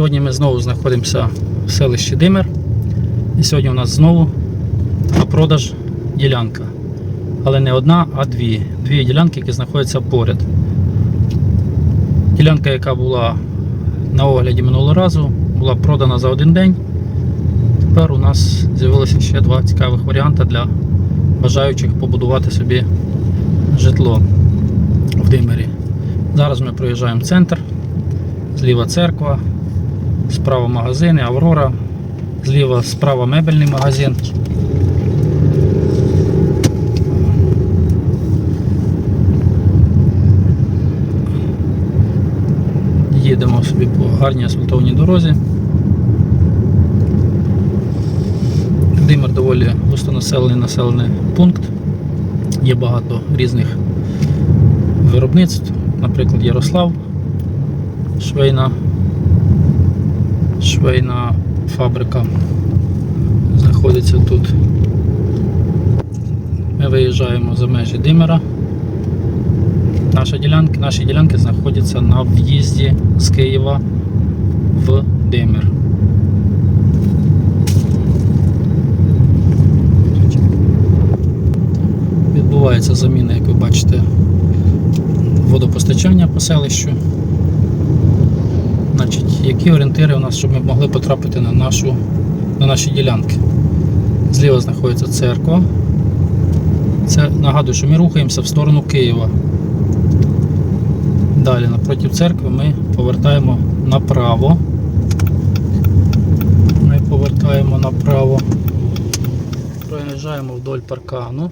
Сьогодні ми знову знаходимося в селищі Димир. І сьогодні у нас знову на продаж ділянка. Але не одна, а дві. Дві ділянки, які знаходяться поряд. Ділянка, яка була на огляді минулого разу, була продана за один день. Тепер у нас з'явилося ще два цікавих варіанти для бажаючих побудувати собі житло в Димирі. Зараз ми проїжджаємо центр, зліва церква, справа магазини, Аврора, зліва справа мебельний магазин. Їдемо собі по гарній асфальтованій дорозі. Димир доволі густонаселений населений пункт. Є багато різних виробництв, наприклад, Ярослав, швейна, швейна фабрика знаходиться тут. Ми виїжджаємо за межі Димира. Наша ділянка, наші ділянки знаходяться на в'їзді з Києва в Димир. Відбувається заміна, як ви бачите, водопостачання по селищу. Значить, які орієнтири у нас, щоб ми могли потрапити на, нашу, на наші ділянки? Зліва знаходиться церква. Це нагадую, що ми рухаємося в сторону Києва. Далі напроти церкви ми повертаємо направо. Ми повертаємо направо. Проїжджаємо вдоль паркану.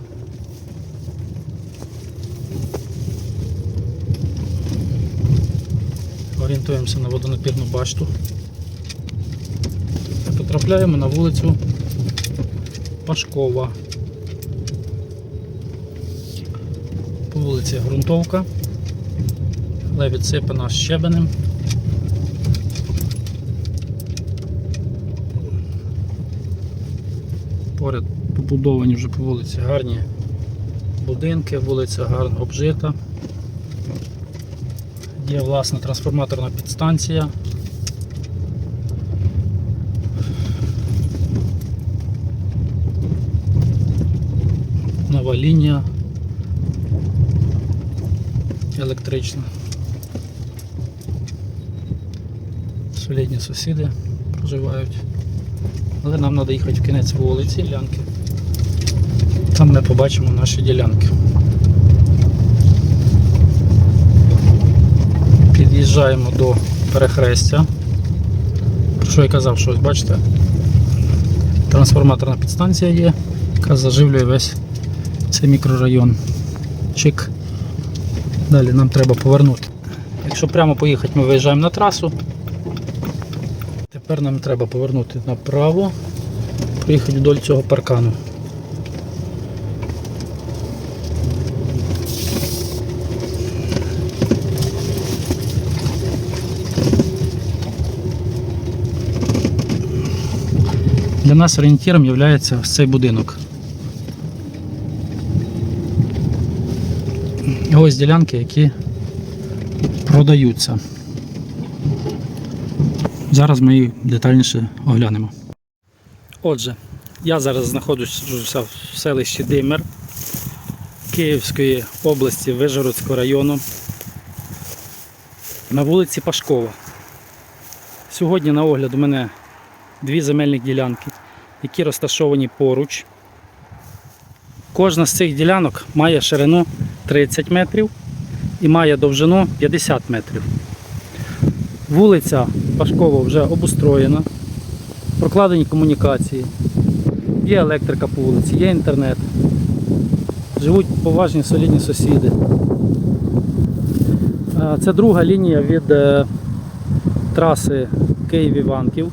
Орієнтуємося на водонапірну башту. Потрапляємо на вулицю Пашкова. По вулиці Грунтовка, але відсипана щебенем. Поряд побудовані вже по вулиці гарні будинки, вулиця гарно обжита. Є власна трансформаторна підстанція. Нова лінія електрична. Солідні сусіди проживають. Але нам треба їхати в кінець вулиці, ділянки. Там ми побачимо наші ділянки. Під'їжджаємо до перехрестя. Про що я казав, що ось бачите, трансформаторна підстанція є, яка заживлює весь цей мікрорайон. Чик. Далі нам треба повернути. Якщо прямо поїхати, ми виїжджаємо на трасу. Тепер нам треба повернути направо, проїхати вдоль цього паркану. Для нас орієнтіром є цей будинок. Ось ділянки, які продаються. Зараз ми їх детальніше оглянемо. Отже, я зараз знаходжуся в селищі Димир Київської області Вижгородського району на вулиці Пашкова. Сьогодні на огляд у мене дві земельні ділянки, які розташовані поруч. Кожна з цих ділянок має ширину 30 метрів і має довжину 50 метрів. Вулиця Пашкова вже обустроєна, прокладені комунікації, є електрика по вулиці, є інтернет. Живуть поважні солідні сусіди. Е, Це друга лінія від е, траси Київ-Іванків.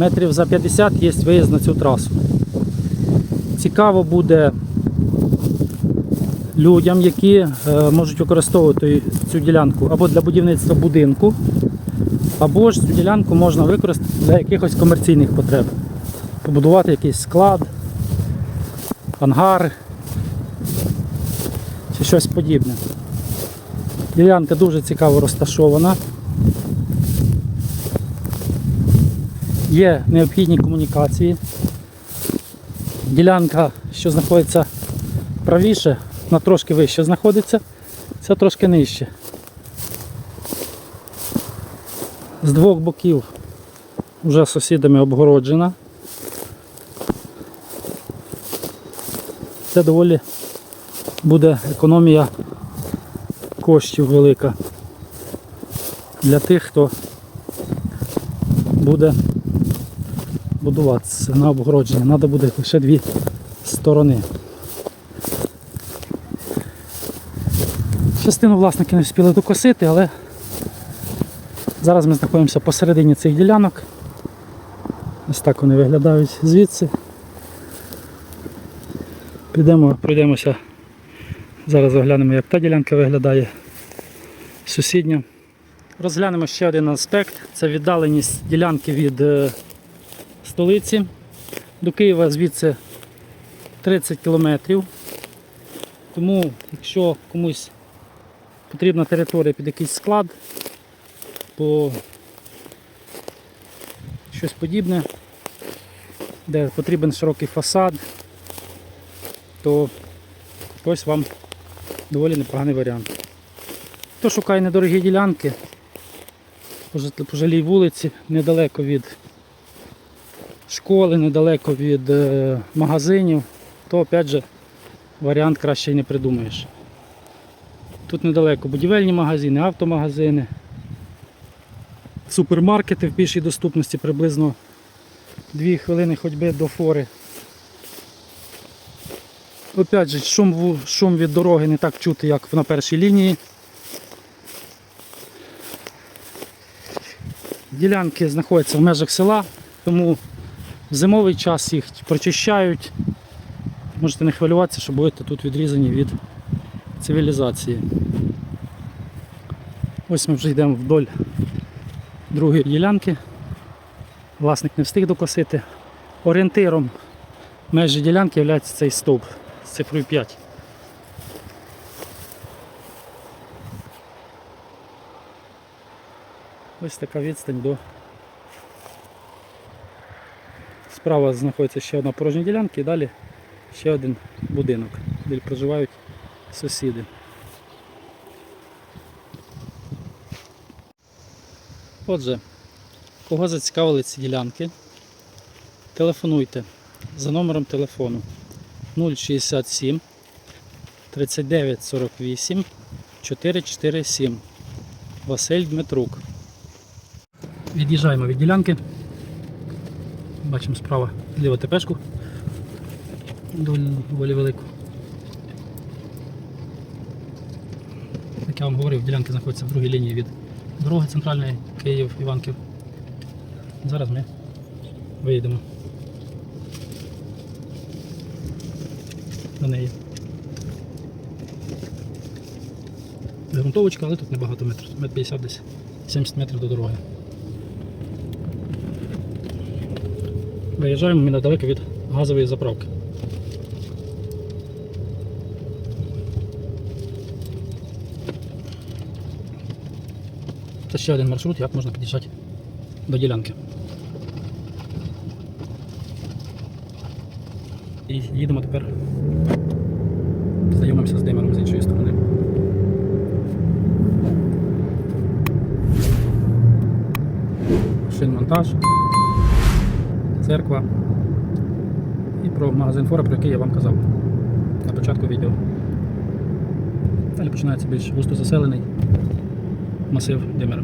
Метрів за 50 є виїзд на цю трасу. Цікаво буде людям, які е, можуть використовувати цю ділянку або для будівництва будинку, або ж цю ділянку можна використати для якихось комерційних потреб. Побудувати якийсь склад, ангар чи щось подібне. Ділянка дуже цікаво розташована. Є необхідні комунікації. Ділянка, що знаходиться правіше, вона трошки вище знаходиться, ця трошки нижче. З двох боків вже сусідами обгороджена. Це доволі буде економія коштів велика для тих, хто буде будуватися на обгородження. Треба буде лише дві сторони. Частину власники не встигли докосити, але зараз ми знаходимося посередині цих ділянок. Ось так вони виглядають звідси. Підемо, пройдемося. Зараз оглянемо, як та ділянка виглядає сусідня. Розглянемо ще один аспект. Це віддаленість ділянки від е, столиці. До Києва звідси 30 кілометрів. Тому, якщо комусь потрібна територія під якийсь склад, то щось подібне, де потрібен широкий фасад, то ось вам доволі непоганий варіант. Хто шукає недорогі ділянки, по по жилій вулиці, недалеко від школи, недалеко від е, магазинів, то опять же варіант краще й не придумаєш. Тут недалеко будівельні магазини, автомагазини, супермаркети в більшій доступності приблизно 2 хвилини ходьби до фори. Опять же, шум, шум від дороги не так чути, як на першій лінії. Ділянки знаходяться в межах села, тому в зимовий час їх прочищають. Можете не хвилюватися, що будете тут відрізані від цивілізації. Ось ми вже йдемо вдоль другої ділянки. Власник не встиг докосити. Орієнтиром межі ділянки є цей стовп з цифрою 5. Ось така відстань до. Справа знаходиться ще одна порожня ділянка і далі ще один будинок, де проживають сусіди. Отже, кого зацікавили ці ділянки, телефонуйте за номером телефону 067 39 48 447 Василь Дмитрук. Від'їжджаємо від ділянки. Бачимо справа ліву ТПшку. Доволі велику. Як я вам говорив, ділянка знаходиться в другій лінії від дороги центральної Київ-Іванків. Зараз ми виїдемо до неї. Грунтовочка, але тут небагато метрів, метр 50 десь, 70 метрів до дороги. Виїжджаємо ми недалеко від газової заправки. Це ще один маршрут, як можна під'їжджати до ділянки. І їдемо тепер. Знайомимося з димером з іншої сторони. Шинмонтаж, церква і про магазин Фора, про який я вам казав на початку відео. Далі починається більш густо заселений масив Димера.